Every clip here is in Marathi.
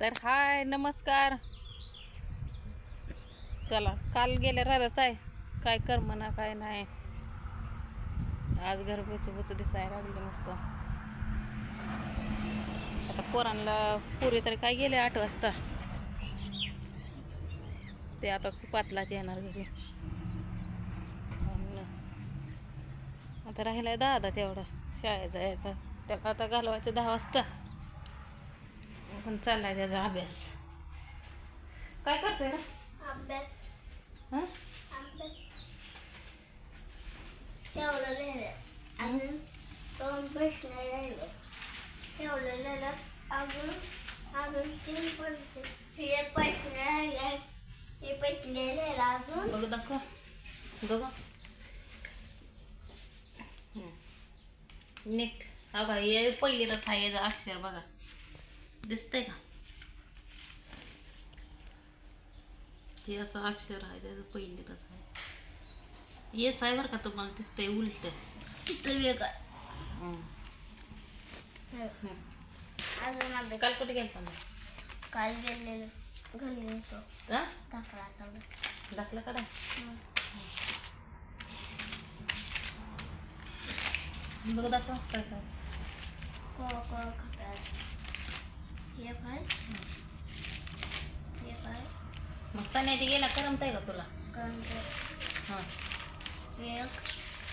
तर हाय नमस्कार. चला काल गेल्या राहत आहे काय कर म्हणा काय नाही. आज घर बुचू बुचू दिसायला लागलं नुसतं. आता पोरांना पुरे तरी काय गेले आठ वाजता. ते आता पाचलाच येणार घरी. आता राहिलाय दहा दादा तेवढा. शाळेत जायचं. त्याला आता घालवायचं दहा वाजता. पण चाललाय त्याचा अभ्यास. काय करतोय ना? बघ दाखव. बघ. नीट. हा का हे याचं अक्षर बघा. दिसतंय का हे असं अक्षर आहे त्याचं पहिलीतच आहे येस आहे बरं का तुम्हाला दिसतंय उलट तिथं वेगळं काल कुठे गेलता मग काल गेलेलं घरी नव्हतो हा दाखला आठवलं दाखला काढा बघ दाखव काय काय को को खटास हे काय हे काय मग गेला करमताय का तुला? हां. एक.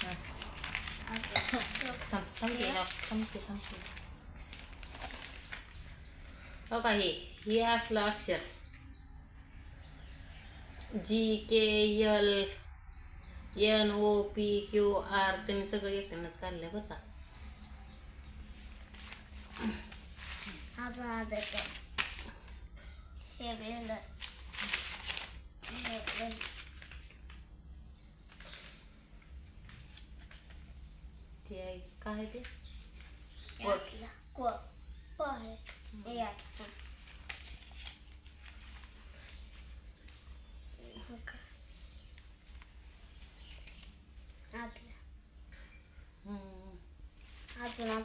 हां. थांब थांब की राव. थांब की थांब की. हो का हे हे असलं अक्षर. G K L N O P Q R त्यांनी सगळं एकट्यानंच काढलंय बरं का. अजून अभ्यास आहे. हे गेलं हे गेलं ते आहे काय आहे ते यातला को प आहे हे आहे प. हो का? आतला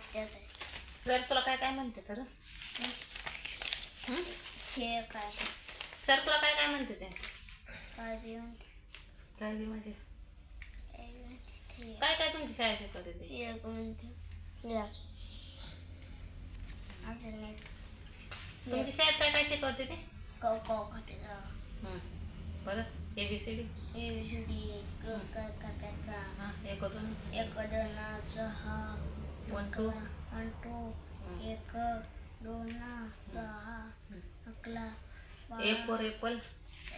Sir तुला काय काय म्हणते तर? हं? हे काय? सर तुला काय काय म्हणते ते? काय म्हणते काय बी म्हणजे. काय काय तुमची शाळा शिकवते ते? एक म्हणते? या. अजून एक तुमची शाळेत काय काय शिकवते ते? कौ कौ खाते हं. परत? A B C D A B C D क क काकाचा हां. एक दोन एक दोन सहा one two? A for apple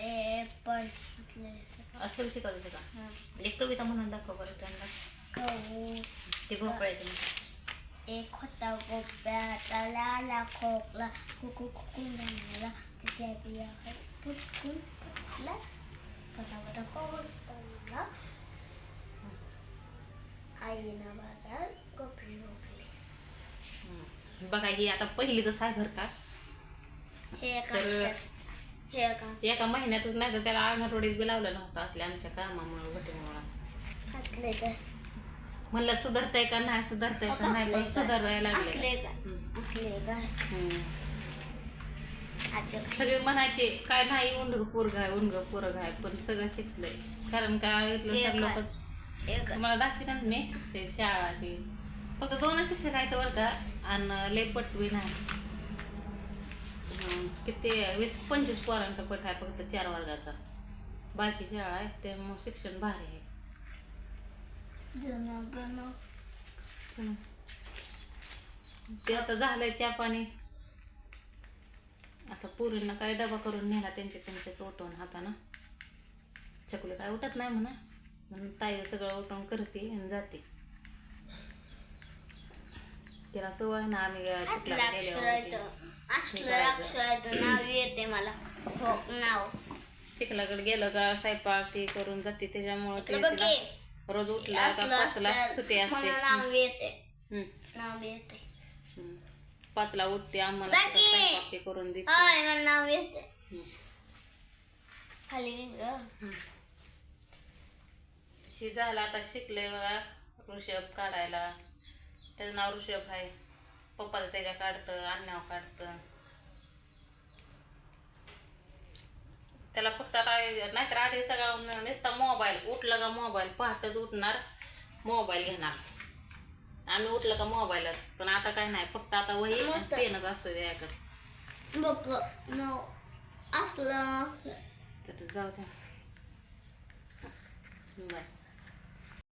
apple असं शिकवते का? एक कविता म्हणून दाखव बरं त्यांना. ती भोपळ्याची एक होता गोप्या त्याला आला खोकला. कुकू कुकून झाला त्याच्या बिया फुटकून फुटला पटापटा पवन पडला. आईनं बाजार हं. बघा ही आता पहिलीच आहे बरं का. हे तर- का? एका महिन्यातच नाही तर त्याला अंगणवाडीत बी लावलं नव्हतं असल्या आमच्या कामामुळे का? म्हणलं सुधारतंय का नाही सुधारतंय का नाही पण सुधारायला लागले. का? का? आजच्या सगळे म्हणायचे काय नाही उंड पोरग आहे उंड पोरग आहे पण सगळं शिकलंय. कारण काय इथलं सगळं? लोक मला दाखविनाच मी ते शाळा ते फक्त दोन शिक्षक आहेत बरं का आणि लय पट बी नाही किती वीस पंचवीस पोरांचा पट आहे फक्त चार वर्गाचा. बाकी शाळा आहे त्यामुळे शिक्षण भारी आहे. ते आता झालंय चहा पाणी आता पुरींना काय डबा करून नेला त्यांचे त्यांच्याच उठवून हातानं. चकुले काय उठत नाही म्हणा. म्हणून ताई सगळं उठवून करते आणि जाते. तिला सवय ना आम्ही अक्षर अक्षर येतं नाव येते मला. हो नाव. चिखलाकडे गेलं का स्वयंपाक ते करून जाते त्याच्यामुळे ते बघ तिला की. रोज उठला का असलं पाचला असलं सुट्टी असते. मला नाव येते. नाव येते. पाचला उठते आम्हाला बाकी. सगळं स्वयंपाक ते करून देते. होय मला नाव येते. खाली ग. शी झाला आता शिकले बघा ऋषभ काढायला. त्याचं नाव ऋषभ आहे. पप्पाचं त्याच्या काढतं अन्नाव काढतं. त्याला फक्त आता नाहीतर आधी सगळं नुसता मोबाईल उठलं का मोबाईल पहाटच उठणार मोबाईल घेणार. आम्ही उठलं का मोबाईलच पण आता काय नाही फक्त आता वही मग. पेनच असतं त्याकडे न असलं. तर जाऊ द्या. बाय.